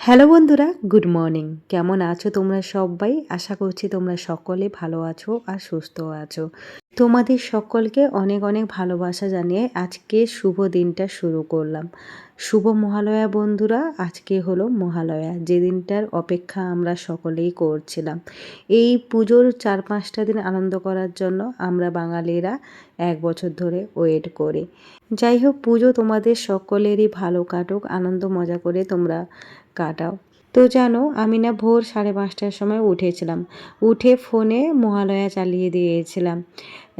Hello বন্ধুরা, good morning. কেমন আছো তোমরা সবাই? আশা করছি তোমরা সকলে ভালো আছো আর সুস্থ আছো। তোমাদের সকলকে অনেক অনেক ভালোবাসা জানিয়ে আজকে শুভ দিনটা শুরু করলাম। শুভ মহালয়া বন্ধুরা, আজকে হলো মহালয়া। যে দিনটার অপেক্ষা আমরা সকলেই করছিলাম। এই পুজোর চার পাঁচটা দিন আনন্দ করার জন্য আমরা বাঙালিরা এক বছর ধরে ওয়েট করি। যাই হোক, পুজো তোমাদের সকলেরই ভালো কাটুক, আনন্দ মজা করে তোমরা কাটাও। তো জানো, আমি না ভোর সাড়ে পাঁচটার সময় উঠেছিলাম। উঠে ফোনে মহালয়া চালিয়ে দিয়েছিলাম।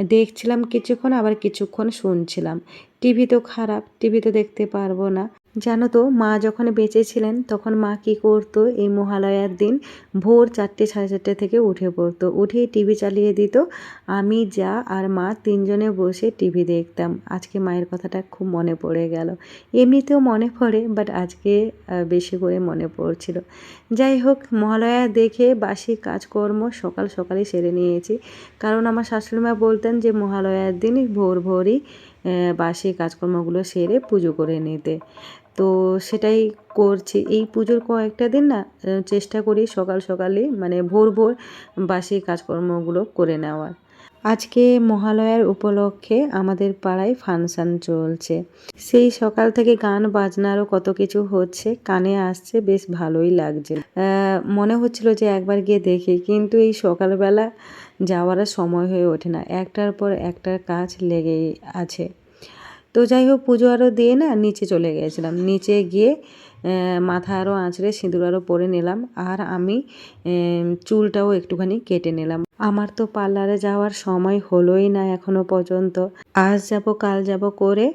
দেখছিলাম কিছুক্ষণ, আবার কিছুক্ষণ শুনছিলাম। টিভি তো খারাপ, টিভি তো দেখতে পারব না। জানো তো, মা যখন বেঁচে ছিলেন, তখন মা কি করতো? এই মহালয়ার দিন ভোর চারটে, সাড়ে চারটে থেকে উঠে পড়তো। উঠেই টিভি চালিয়ে দিত। আমি, যা আর মা তিনজনে বসে টিভি দেখতাম। আজকে মায়ের কথাটা খুব মনে পড়ে গেল। এমনিতেও মনে পড়ে বাট আজকে বেশি করে মনে পড়ছিল। যাই হোক, মহালয়া দেখে বাসি কাজকর্ম সকাল সকালে সেরে নিয়েছি। কারণ আমার শাশুড়ি মা বলতেন যে, মহালয়ার দিন ভোর ভোরই বাসি কাজকর্মগুলো সেরে পুজো করে নিতে। তো সেটাই করছি। এই পুজোর কয়েকটা দিন না চেষ্টা করি সকাল সকালে মানে ভোর ভোর বাসি কাজকর্মগুলো করে নেওয়ার। আজকে মহালয়ার উপলক্ষে আমাদের পাড়ায় ফাংশান চলছে। সেই সকাল থেকে গান বাজনারও কত কিছু হচ্ছে, কানে আসছে, বেশ ভালোই লাগছে। মনে হচ্ছিল যে একবার গিয়ে দেখি, কিন্তু এই সকালবেলা যাওয়ার সময় হয়ে ওঠে না। একটার পর একটার কাজ লেগেই আছে। তো যাই হোক পুজো আরও দিয়ে না নিচে চলে গেছিলাম। নিচে গিয়ে মাথা আরও আঁচড়ে সিঁদুর আরও পরে নিলাম আর আমি চুলটাও একটুখানি কেটে নিলাম। আমার তো পার্লারে যাওয়ার সময় হলোই না এখনও পর্যন্ত। আজ যাব, কাল যাব করে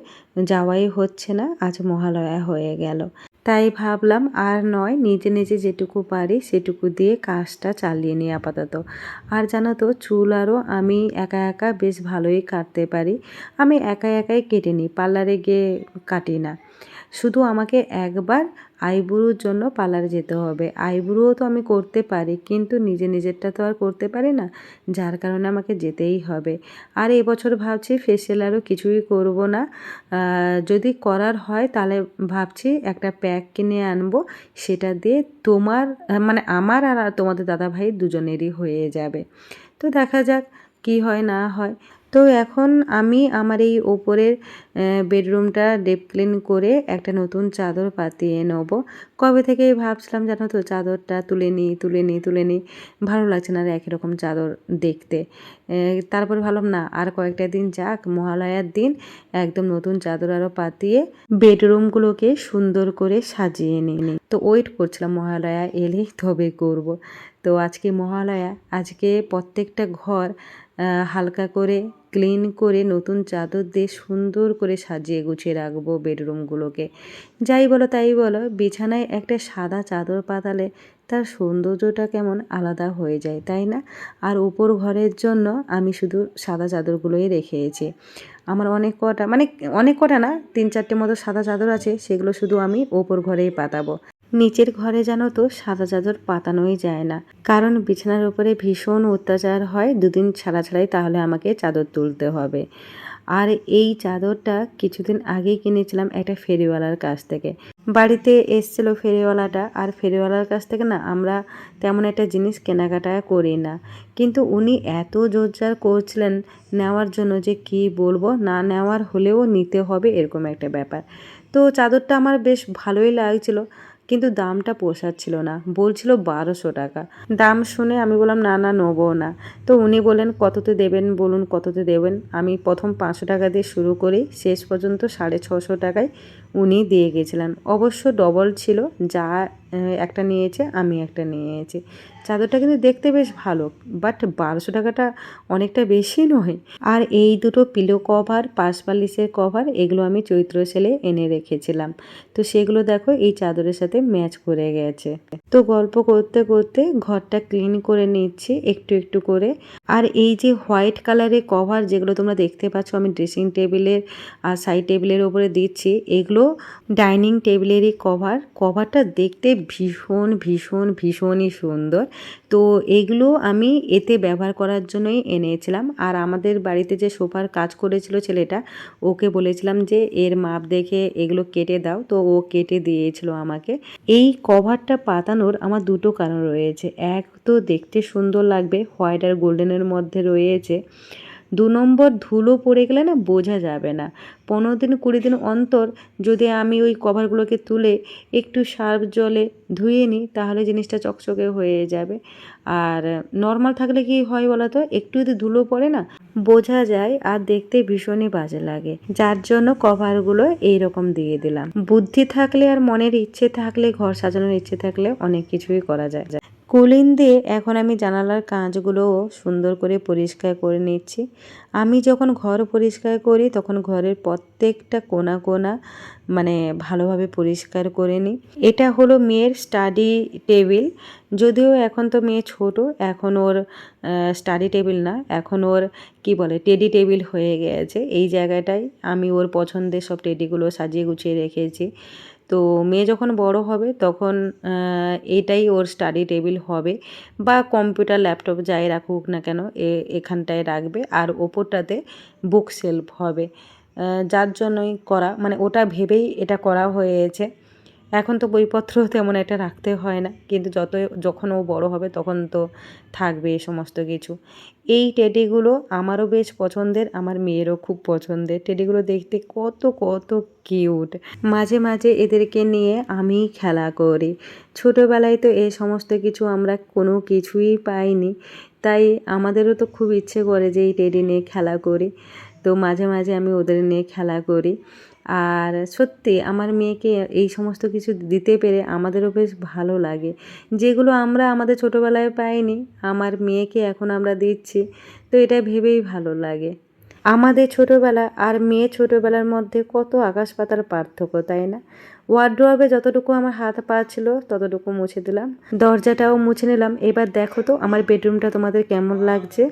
যাওয়াই হচ্ছে না, আজ মহালয়া হয়ে গেল। তাই ভাবলাম আর নয়, নিজে নিজে যেটুকু পারি সেটুকু দিয়ে কাজটা চালিয়ে নিই আপাতত। আর জানো তো, চুল আরও আমি একা একা বেশ ভালোই কাটতে পারি। আমি একা একাই কেটে নিই, পার্লারে গিয়ে কাটি না। শুধু আমাকে একবার আইবুড়োর জন্য পার্লারে যেতে হবে। আইবুড়োও তো আমি করতে পারি, কিন্তু নিজে নিজেরটা তো আর করতে পারি না, যার কারণে আমাকে যেতেই হবে। আর এবছর ভাবছি ফেসিয়াল আরও কিছুই করব না। যদি করার হয় তাহলে ভাবছি একটা প্যাক কিনে আনব, সেটা দিয়ে তোমার মানে আমার আর তোমাদের দাদা ভাই দুজনেরই হয়ে যাবে। তো দেখা যাক কি হয় না হয়। তো এখন আমি আমার এই ওপরের বেডরুমটা ডেপ ক্লিন করে একটা নতুন চাদর পাতিয়ে নেব। কবে থেকেই ভাবছিলাম জানো তো চাদরটা তুলে নিই তুলে নিই তুলে নিই। ভালো লাগছে না আর একই রকম চাদর দেখতে। তারপরে ভাবলাম না, আর কয়েকটা দিন যাক, মহালয়ার দিন একদম নতুন চাদর আরও পাতিয়ে বেডরুমগুলোকে সুন্দর করে সাজিয়ে নিই। তো ওয়েট করছিলাম মহালয়া এলেই তবে করব। তো আজকে মহালয়া, আজকে প্রত্যেকটা ঘর হালকা করে ক্লিন করে নতুন চাদর দিয়ে সুন্দর করে সাজিয়ে গুছিয়ে রাখব বেডরুমগুলোকে যাই বলো তাই বলো, বিছানায় একটা সাদা চাদর পাতালে তার সৌন্দর্যটা কেমন আলাদা হয়ে যায়, তাই না? আর উপর ঘরের জন্য আমি শুধু সাদা চাদরগুলোই রেখেছি। আমার অনেক কটা মানে অনেক কটা না, তিন চারটে মতো সাদা চাদর আছে, সেগুলো শুধু আমি ওপর ঘরেই পাতাবো। নিচের ঘরে যেন তো সাদা চাদর পাতানোই যায় না। কারণ বিছানার উপরে ভীষণ অত্যাচার হয়, দুদিন ছাড়া ছাড়াই তাহলে আমাকে চাদর তুলতে হবে। আর এই চাদরটা কিছুদিন আগেই কিনেছিলাম একটা ফেরিওয়ালার কাছ থেকে। বাড়িতে এসছিল ফেরিওয়ালাটা, আর ফেরিওয়ালার কাছ থেকে না আমরা তেমন একটা জিনিস কেনাকাটা করি না। কিন্তু উনি এত জোরজার করছিলেন নেওয়ার জন্য যে কি বলব, না নেওয়ার হলেও নিতে হবে এরকম একটা ব্যাপার। তো চাদরটা আমার বেশ ভালোই লাগছিল। কিন্তু দামটা পোষাচ্ছিল না, বলছিল বারোশো টাকা। দাম শুনে আমি বললাম, না না, নেব না। তো উনি বলেন কততে দেবেন বলুন, কততে দেবেন? আমি প্রথম পাঁচশো টাকা দিয়ে শুরু করি, শেষ পর্যন্ত সাড়ে ছশো টাকায় উনি দিয়ে গেছিলেন। অবশ্য ডবল ছিল, যা একটা নিয়েছে, আমি একটা নিয়েছি। চাদরটা কিন্তু দেখতে বেশ ভালো বাট বারোশো টাকাটা অনেকটা বেশি নয়। আর এই দুটো পিলো কভার পাশ বালিশের কভার এগুলো আমি চৈত্র সেলে এনে রেখেছিলাম। তো সেগুলো দেখো, এই চাদরের সাথে ম্যাচ করে গেছে। তো গল্প করতে করতে ঘরটা ক্লিন করে নিচ্ছি, একটু একটু করে। আর এই যে হোয়াইট কালারের কভার যেগুলো তোমরা দেখতে পাচ্ছ, আমি ড্রেসিং টেবিলের আর সাইড টেবিলের ওপরে দিচ্ছি, এগুলো ডাইনিং টেবিলেরই কভার। কভারটা দেখতে ভীষণ ভীষণ, ভীষণই সুন্দর। তো এগুলো আমি এতে ব্যবহার করার জন্যই এনেছিলাম। আর আমাদের বাড়িতে যে সোফার কাজ করেছিল ছেলেটা, ওকে বলেছিলাম যে, এর মাপ দেখে এগুলো কেটে দাও। তো ও কেটে দিয়েছিল আমাকে। এই কভারটা পাতানোর আমার দুটো কারণ রয়েছে। এক তো দেখতে সুন্দর লাগবে, হোয়াইট আর গোল্ডেনের মধ্যে রয়েছে। দু নম্বর, ধুলো পড়ে গেলে না বোঝা যাবে না। পনেরো দিন কুড়ি দিন অন্তর যদি আমি ওই কভারগুলোকে তুলে একটু সার্ফ জলে ধুয়ে নিই, তাহলে জিনিসটা চকচকে হয়ে যাবে। আর নর্মাল থাকলে কি হয় বলো তো? একটু যদি ধুলো পড়ে না, বোঝা যায় আর দেখতে ভীষণই বাজে লাগে। যার জন্য কভারগুলো এইরকম দিয়ে দিলাম। বুদ্ধি থাকলে আর মনের ইচ্ছে থাকলে, ঘর সাজানোর ইচ্ছে থাকলে অনেক কিছুই করা যায়। কুলিন দিয়ে এখন আমি জানালার কাঁচগুলোও সুন্দর করে পরিষ্কার করে নিচ্ছি। আমি যখন ঘর পরিষ্কার করি, তখন ঘরের প্রত্যেকটা কোনা কোনা মানে ভালোভাবে পরিষ্কার করে নিই। এটা হলো মেয়ের স্টাডি টেবিল যদিও এখন তো মেয়ে ছোট, এখন ওর স্টাডি টেবিল না, এখন ওর কি বলে টেডি টেবিল হয়ে গেছে। এই জায়গাটায় আমি ওর পছন্দের সব টেডিগুলো সাজিয়ে গুছিয়ে রেখেছি। তো মেয়ে যখন বড় হবে তখন এটাই ওর স্টাডি টেবিল হবে বা কম্পিউটার ল্যাপটপ যাই রাখুক না কেন এ, এখানটায় রাখবে আর ওপরটাতে বুক সেলফ হবে যার জন্যই করা মানে ওটা ভেবেই এটা করা হয়েছে। এখন তো বইপত্র তেমন একটা রাখতে হয় না। কিন্তু যত যখন ও বড় হবে তখন তো থাকবে এই সমস্ত কিছু। এই টেডিগুলো আমারও বেশ পছন্দের, আমার মেয়েরও খুব পছন্দের। টেডিগুলো দেখতে কত কত কিউট। মাঝে মাঝে এদেরকে নিয়ে আমি খেলা করি। ছোটোবেলায় তো এই সমস্ত কিছু আমরা কোনো কিছুই পাইনি। তাই আমাদেরও তো খুব ইচ্ছে করে যে এই টেডি নিয়ে খেলা করি। তো মাঝে মাঝে আমি ওদের নিয়ে খেলা করি। আর সত্যি আমার মেয়েকে এই সমস্ত কিছু দিতে পেরে আমাদেরও বেশ ভালো লাগে। যেগুলো আমরা আমাদের ছোটোবেলায় পাইনি, আমার মেয়েকে এখন আমরা দিচ্ছি, তো এটা ভেবেই ভালো লাগে। আমাদের ছোটোবেলা আর মেয়ে ছোটোবেলার মধ্যে কত আকাশ পাতার পার্থক্য, তাই না? ওয়ার্ড্রোবে যতটুকু আমার হাত পা ছিল, ততটুকু মুছে দিলাম। দরজাটাও মুছে নিলাম। এবার দেখো তো আমার বেডরুমটা তোমাদের কেমন লাগছে?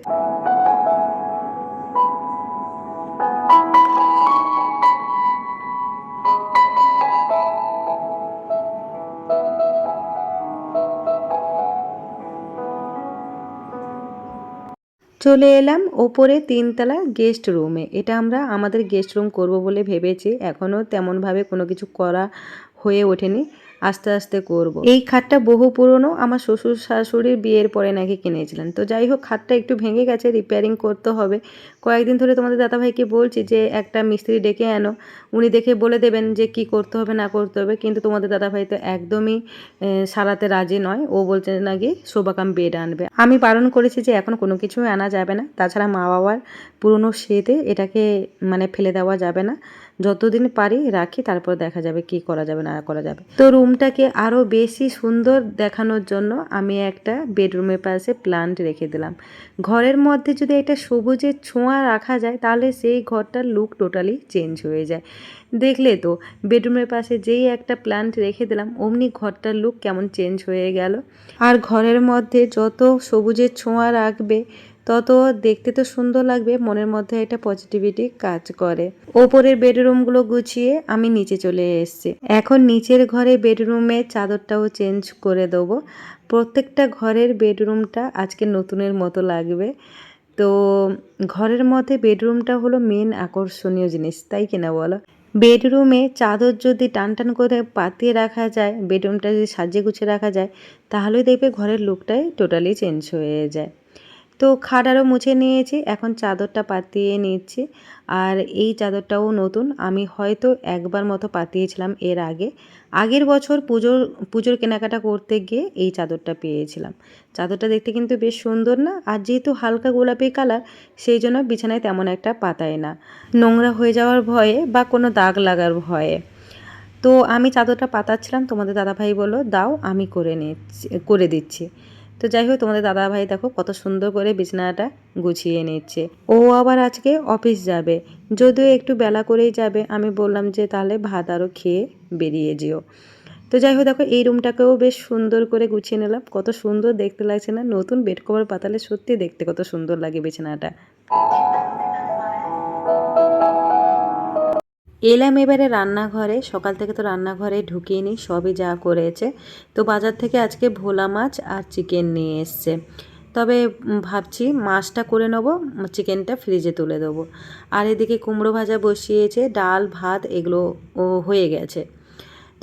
চলে এলাম ওপরে তিনতলা গেস্ট রুমে এটা আমরা আমাদের গেস্ট রুম করব বলে ভেবেছি। এখনও তেমনভাবে কোনো কিছু করা হয়ে ওঠেনি। আস্তে আস্তে করব। এই খাটটা বহু পুরনো, আমার শ্বশুর শাশুড়ির বিয়ের পরে নাকি কিনেছিলেন। তো যাই হোক, খাটটা একটু ভেঙে গেছে রিপেয়ারিং করতে হবে। কয়েকদিন ধরে তোমাদের দাদাভাইকে বলছি যে, একটা মিস্ত্রি ডেকে আনো। উনি দেখে বলে দেবেন যে, কি করতে হবে, না করতে হবে। কিন্তু তোমাদের দাদাভাই তো একদমই সারাতে রাজি নয়। ও বলছে নাকি শোভাকাম বেড আনবে। আমি বারণ করেছি যে, এখন কোনো কিছুই আনা যাবে না। তাছাড়া মা বাবার পুরনো সেতে এটাকে মানে ফেলে দেওয়া যাবে না। যতদিন পারি রাখি, তারপর দেখা যাবে কি করা যাবে, না করা যাবে। তো রুমটাকে আরও বেশি সুন্দর দেখানোর জন্য আমি একটা বেডরুমের পাশে প্লান্ট রেখে দিলাম। ঘরের মধ্যে যদি একটা সবুজের ছোঁয়া রাখা যায়, তাহলে সেই ঘরটার লুক টোটালি চেঞ্জ হয়ে যায়। দেখলে তো, বেডরুমের পাশে যেই একটা প্লান্ট রেখে দিলাম, অমনি ঘরটার লুক কেমন চেঞ্জ হয়ে গেল। আর ঘরের মধ্যে যত সবুজের ছোঁয়া রাখবে তত দেখতে তো সুন্দর লাগবে, মনের মধ্যে একটা পজিটিভিটি কাজ করে। ওপরের বেডরুমগুলো গুছিয়ে আমি নিচে চলে এসেছি। এখন নিচের ঘরে বেডরুমে চাদরটাও চেঞ্জ করে দেবো। প্রত্যেকটা ঘরের বেডরুমটা আজকে নতুনের মতো লাগবে। তো ঘরের মধ্যে বেডরুমটা হলো মেন আকর্ষণীয় জিনিস, তাই কিনা বলো? বেডরুমে চাদর যদি টান টান করে পাতিয়ে রাখা যায় বেডরুমটা যদি সাজিয়ে গুছিয়ে রাখা যায় তাহলে দেখবে ঘরের লুকটাই টোটালি চেঞ্জ হয়ে যায়। তো খাট আরও মুছে নিয়েছি, এখন চাদরটা পাতিয়ে নিচ্ছি। আর এই চাদরটাও নতুন, আমি হয়তো একবার মতো পাতিয়েছিলাম এর আগে। আগের বছর পুজোর পুজোর কেনাকাটা করতে গিয়ে এই চাদরটা পেয়েছিলাম। চাদরটা দেখতে কিন্তু বেশ সুন্দর না, আর যেহেতু হালকা গোলাপি কালার, সেই জন্য বিছানায় তেমন একটা পাতায় না। নোংরা হয়ে যাওয়ার ভয়ে বা কোনো দাগ লাগার ভয়ে। তো আমি চাদরটা পাতাচ্ছিলাম, তোমাদের দাদাভাই বলো দাও, আমি করে নিচ্ছি, করে দিচ্ছি। তো যাই হোক তোমাদের দাদা ভাই দেখো কত সুন্দর করে বিছানাটা গুছিয়ে নিচ্ছে। ও আবার আজকে অফিস যাবে। যদিও একটু বেলা করেই যাবে, আমি বললাম যে তাহলে ভাত আরও খেয়ে বেরিয়ে যেও। তো যাই হোক দেখো এই রুমটাকেও বেশ সুন্দর করে গুছিয়ে নিলাম। কত সুন্দর দেখতে লাগছে না, নতুন বেড কভার পাতালে সত্যি দেখতে কত সুন্দর লাগে বিছানাটা। এলাম এবারে রান্নাঘরে, সকাল থেকে তো রান্নাঘরে ঢুকিয়ে নিই সবই যা করেছে। তো বাজার থেকে আজকে ভোলা মাছ আর চিকেন নিয়ে এসছে। তবে ভাবছি মাছটা করে নেব, চিকেনটা ফ্রিজে তুলে দেবো। আর এদিকে কুমড়ো ভাজা বসিয়েছে, ডাল, ভাত, এগুলো হয়ে গেছে।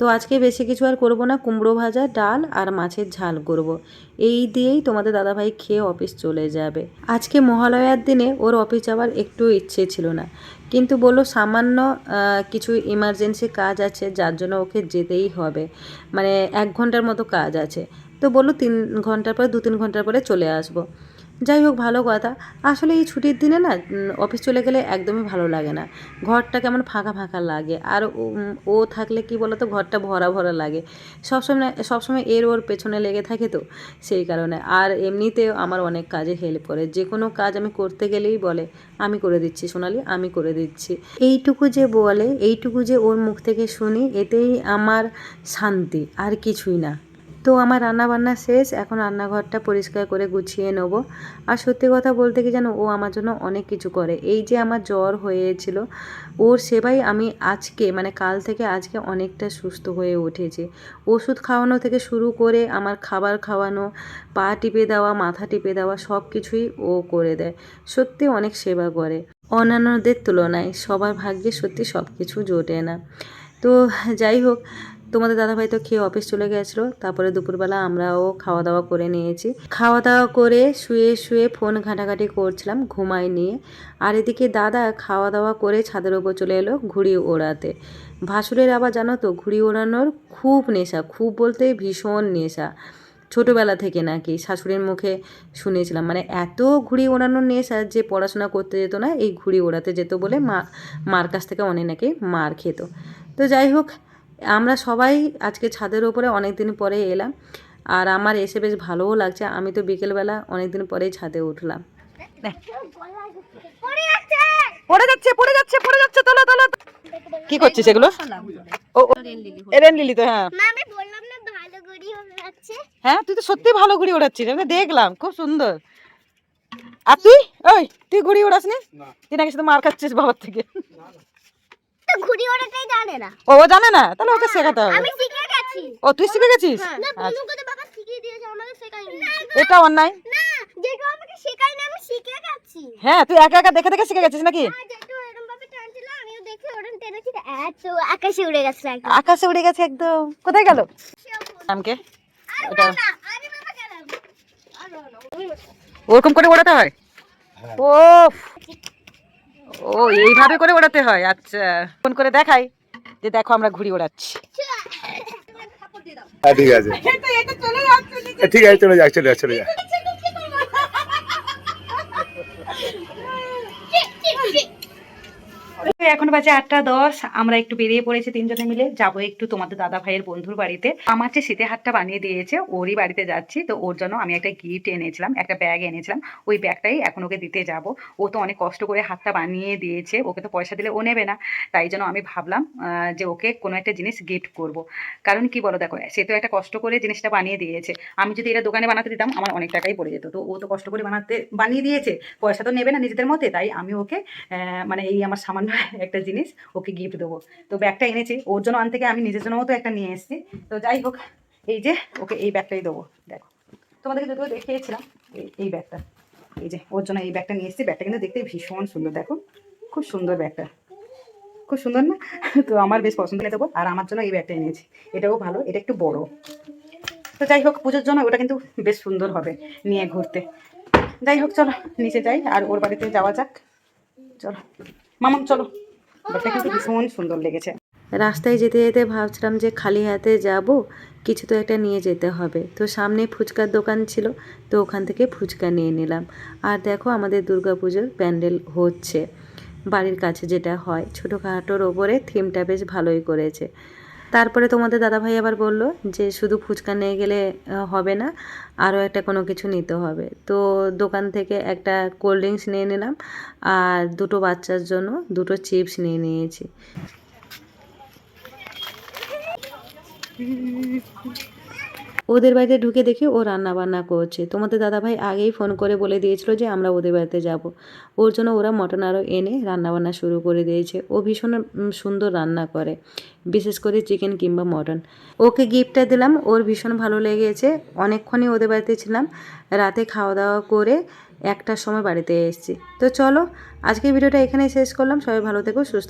তো আজকে বেশি কিছু আর করব না, কুমড়ো ভাজা, ডাল আর মাছের ঝাল করব। এই দিয়েই তোমাদের দাদাভাই খেয়ে অফিস চলে যাবে। আজকে মহালয়ার দিনে ওর অফিস যাওয়ার একটু ইচ্ছে ছিল না। কিন্তু বলল সামান্য কিছু ইমার্জেন্সি কাজ আছে, যার জন্য ওকে যেতেই হবে। মানে এক ঘণ্টার মতো কাজ আছে। তো বলল তিন ঘণ্টার পরে দু তিন ঘণ্টার পরে চলে আসব। যাই হোক, ভালো কথা। আসলে এই ছুটির দিনে না অফিস চলে গেলে একদমই ভালো লাগে না। ঘরটা কেমন ফাঁকা ফাঁকা লাগে। আর ও- থাকলে কি বলতো, ঘরটা ভরা ভরা লাগে। সবসময় সবসময় এর ওর পেছনে লেগে থাকে তো, সেই কারণে। আর এমনিতেও আমার অনেক কাজে হেল্প করে। যে কোনো কাজ আমি করতে গেলেই বলে, আমি করে দিচ্ছি সোনালি, আমি করে দিচ্ছি। এইটুকু যে বলে, এইটুকু যে ওর মুখ থেকে শুনি, এতেই আমার শান্তি, আর কিছুই না। তো আমার রান্না বান্না শেষ, এখন রান্নাঘরটা পরিষ্কার করে গুছিয়ে নেব। আর সত্যি কথা বলতে কি জানো, ও আমার জন্য অনেক কিছু করে। এই যে আমার জ্বর হয়েছিল, ওর সেবাই আমি আজকে মানে কাল থেকে আজকে অনেকটা সুস্থ হয়ে উঠেছি। ওষুধ খাওয়ানো থেকে শুরু করে আমার খাবার খাওয়ানো, পা টিপে দেওয়া, মাথা টিপে দেওয়া, সব কিছুই ও করে দেয়। সত্যি অনেক সেবা করে। অন্যান্যদের তুলনায় সবার ভাগ্যে সত্যি সব কিছু জোটে না। তো যাই হোক তোমাদের দাদাভাই তো খেয়ে অফিস চলে গেছিল, তারপরে দুপুরবেলা আমরাও খাওয়া দাওয়া করে নিয়েছি। খাওয়া দাওয়া করে শুয়ে শুয়ে ফোন ঘাঁটাঘাঁটি করছিলাম ঘুমাই নিয়ে। আর এদিকে দাদা খাওয়া দাওয়া করে ছাদের ওপর চলে এলো ঘুড়ি ওড়াতে। ভাসুরের আবার জানো তো, ঘুড়ি ওড়ানোর খুব নেশা, খুব বলতে ভীষণ নেশা। ছোটোবেলা থেকে নাকি শাশুড়ির মুখে শুনেছিলাম মানে এত ঘুড়ি ওড়ানোর নেশা যে পড়াশোনা করতে যেত না, এই ঘুড়ি ওড়াতে যেত বলে মা, মার কাছ থেকে অনেক নাকি মার খেত। তো যাই হোক আমরা সবাই আজকে ছাদের ওপরে অনেক দিন পরে এলাম আর আমার এসে বেশ ভালোও লাগছে। আমি তো বিকেলবেলা অনেক দিন পরেই ছাদে উঠলাম। পড়ে যাচ্ছে! পড়ে যাচ্ছে পড়ে যাচ্ছে তোলো তোলো। কি করছিস এগুলো? ও ও, এরেন লিলি তো হ্যাঁ। আমি বললাম না ভালো করি যাচ্ছে হ্যাঁ তুই তো সত্যি ভালো ঘুড়ি ওড়াচ্ছিস আমি দেখলাম খুব সুন্দর। আর তুই? ওই তুই ঘুড়ি ওড়াসনি? তুই নাকি শুধু মার খাচ্ছিস বাবার থেকে? তো ঘুড়ি ওড়াটাই জানে না। ও ও জানে না? তাহলে ওকে শেখাতে হবে। আমি শিখে গেছি। ও তুই শিখে গেছিস? না আচ্ছা। তুমি তো বাবা শিখিয়ে দিয়েছে আমাকে শেখায়নি। এটা অন্যায়? না যেটা আমাকে শেখায় না আমি শিখে গেছি। হ্যাঁ তুই একা একা দেখে দেখে শিখে গেছিস নাকি? আর যেটা এরকম ভাবে টানছিল আমিও দেখে ওরকম টেনেছি তো এত আকাশে উড়ে গেছে একদম। আকাশে উড়ে গেছে একদম। কোথায় গেল? আমকে এটা আরে বাবা গেলাম। ওরকম করে ওড়াতে হয়? ও ও এইভাবে করে ওড়াতে হয় আচ্ছা। ফোন করে দেখাই যে দেখো আমরা ঘুড়ি ওড়াচ্ছি। হ্যাঁ ঠিক আছে। হ্যাঁ, ঠিক আছে চলে যাক চলে যাক চলে যাক এখন বাজে আটটা দশ, আমরা একটু বেরিয়ে পড়েছি তিনজনে মিলে। যাব একটু তোমাদের দাদা ভাইয়ের বন্ধুর বাড়িতে। আমার যে শীতে হাতটা বানিয়ে দিয়েছে, ওরই বাড়িতে যাচ্ছি। তো ওর জন্য আমি একটা গিফট এনেছিলাম, একটা ব্যাগ এনেছিলাম। ওই ব্যাগটাই এখন ওকে দিতে যাব। ও তো অনেক কষ্ট করে হাতটা বানিয়ে দিয়েছে। ওকে তো পয়সা দিলে ও নেবে না। তাই জন্য আমি ভাবলাম যে ওকে কোনো একটা জিনিস গিফট করব। কারণ কি বলো দেখো, সে তো একটা কষ্ট করে জিনিসটা বানিয়ে দিয়েছে। আমি যদি এটা দোকানে বানাতে দিতাম, আমার অনেক টাকাই পড়ে যেত। তো ও তো কষ্ট করে বানাতে, বানিয়ে দিয়েছে। পয়সা তো নেবে না নিজেদের মধ্যে। তাই আমি ওকে মানে এই আমার সামান্য একটা জিনিস ওকে গিফট দেবো। তো ব্যাগটা এনেছি, ওর জন্য আন থেকে আমি নিজের জন্যও তো একটা নিয়ে এসেছি। তো যাই হোক, এই যে ওকে এই ব্যাগটাই দেবো, দেখো। তোমাদেরকে যদিও দেখিয়েছিলাম, এই ব্যাগটা এই যে ওর জন্য এই ব্যাগটা নিয়ে এসেছি ব্যাগটা কিন্তু দেখতে ভীষণ সুন্দর, দেখো। খুব সুন্দর ব্যাগটা খুব সুন্দর না? তো আমার বেশ পছন্দ দেবো আর আমার জন্য এই ব্যাগটা এনেছি। এটাও ভালো, এটা একটু বড়। তো যাই হোক, পুজোর জন্য ওটা কিন্তু বেশ সুন্দর হবে নিয়ে ঘুরতে। যাই হোক, চলো, নিচে যাই, আর ওর বাড়িতে যাওয়া যাক। চলো। মামাম চলো। ব্যাপারটা কিন্তু ভীষণ সুন্দর লেগেছে। রাস্তায় যেতে যেতে ভাবছিলাম যে খালি হাতে যাব কিছু তো একটা নিয়ে যেতে হবে। তো সামনে ফুচকার দোকান ছিল তো ওখান থেকে ফুচকা নিয়ে নিলাম। আর দেখো আমাদের দুর্গাপুজোর প্যান্ডেল হচ্ছে। বাড়ির কাছে যেটা হয় ছোটোখাটোর ওপরে থিমটা বেশ ভালোই করেছে। তারপরে তোমাদের দাদাভাই আবার বলল যে শুধু ফুচকা নিয়ে গেলে হবে না, আরও একটা কোনো কিছু নিতে হবে। তো দোকান থেকে একটা কোল্ড ড্রিঙ্কস নিয়ে নিলাম আর দুটো বাচ্চার জন্য দুটো চিপস নিয়ে নিয়েছি। ওদের বাড়িতে ঢুকে দেখি ও রান্না বান্না করছে। তোমাদের দাদাভাই আগেই ফোন করে বলে দিয়েছিল যে আমরা ওদের বাড়িতে যাব। ওর জন্য ওরা মটন আরও এনে রান্না বান্না শুরু করে দিয়েছে। ও ভীষণ সুন্দর রান্না করে, বিশেষ করে চিকেন কিংবা মটন। ওকে গিফটটা দিলাম, ওর ভীষণ ভালো লেগেছে। অনেকক্ষণই ওদের বাড়িতে ছিলাম, রাতে খাওয়া দাওয়া করে একটার সময় বাড়িতে এসেছি। তো চলো, আজকের ভিডিওটা এখানেই শেষ করলাম। সবাই ভালো থেকো, সুস্থ